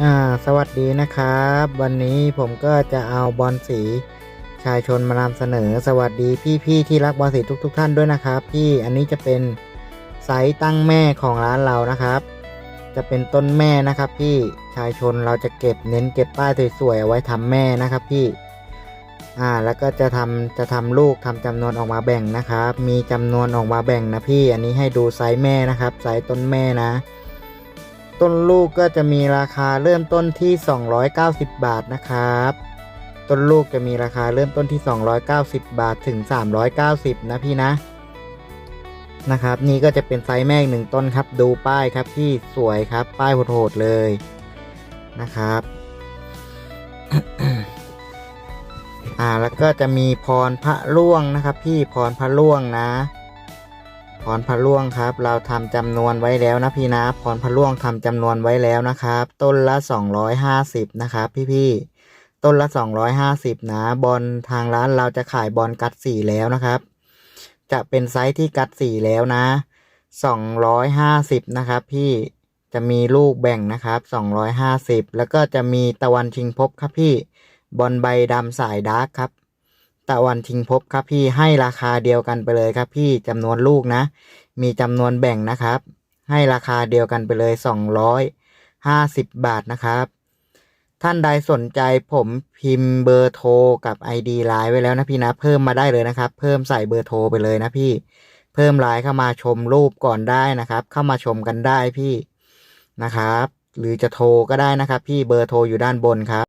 อ่าสวัสดีนะครับ วันนี้ผมก็จะเอาบอลสีชายชนมานำเสนอ สวัสดีพี่ๆที่รักบอลสีทุกๆท่านด้วยนะครับ พี่อันนี้จะเป็นไซส์ตั้งแม่ของร้านเรานะครับ จะเป็นต้นแม่นะครับ พี่ชายชนเราจะเก็บเน้นเก็บป้ายสวยๆเอาไว้ทำแม่นะครับพี่อ่าแล้วก็จะทำจะทำลูกทำจำนวนออกมาแบ่งนะครับ มีจำนวนออกมาแบ่งนะพี่ อันนี้ให้ดูไซส์แม่นะครับไซส์ต้นแม่นะ ต้นลูกก็จะมีราคาเริ่มต้นที่ 290 บาทนะครับ ต้นลูกจะมีราคาเริ่มต้นที่ 290 บาทถึง 390 นะพี่นะ นะครับ นี่ก็จะเป็นไซส์แม่อีกหนึ่งต้นครับ ดูป้ายครับที่สวยครับ ป้ายโหดๆเลยนะครับ อ่าแล้วก็จะมีพรพระล่วงนะครับ พี่พรพระล่วงนะ พรพระล่วงครับ เราทำจำนวนไว้แล้วนะพี่นะพรพระล่วงทำจำนวนไว้แล้วนะครับ ต้นละ 250 นะครับ พี่ๆต้นละ 250 นะ บอลทางร้านเราจะขายบอลกัดสีแล้วนะครับ จะเป็นไซส์ที่กัดสีแล้วนะ 250 นะครับ พี่จะมีลูกแบ่งนะครับ 250 แล้วก็จะมีตะวันชิงพบครับพี่ บอลใบดำสายดาร์กครับ ตะวันชิงพบครับพี่ให้ราคาเดียวกันไปเลยครับพี่จำนวนลูกนะ มีจำนวนแบ่งนะครับ ให้ราคาเดียวกันไปเลย 250 บาทนะครับ ท่านใดสนใจผมพิมพ์เบอร์โทรกับ ID ไลน์ไว้แล้วนะพี่นะ เพิ่มมาได้เลยนะครับ เพิ่มใส่เบอร์โทรไปเลยนะพี่ เพิ่มไลน์เข้ามาชมรูปก่อนได้นะครับ เข้ามาชมกันได้พี่นะครับ หรือจะโทรก็ได้นะครับ พี่เบอร์โทรอยู่ด้านบนครับ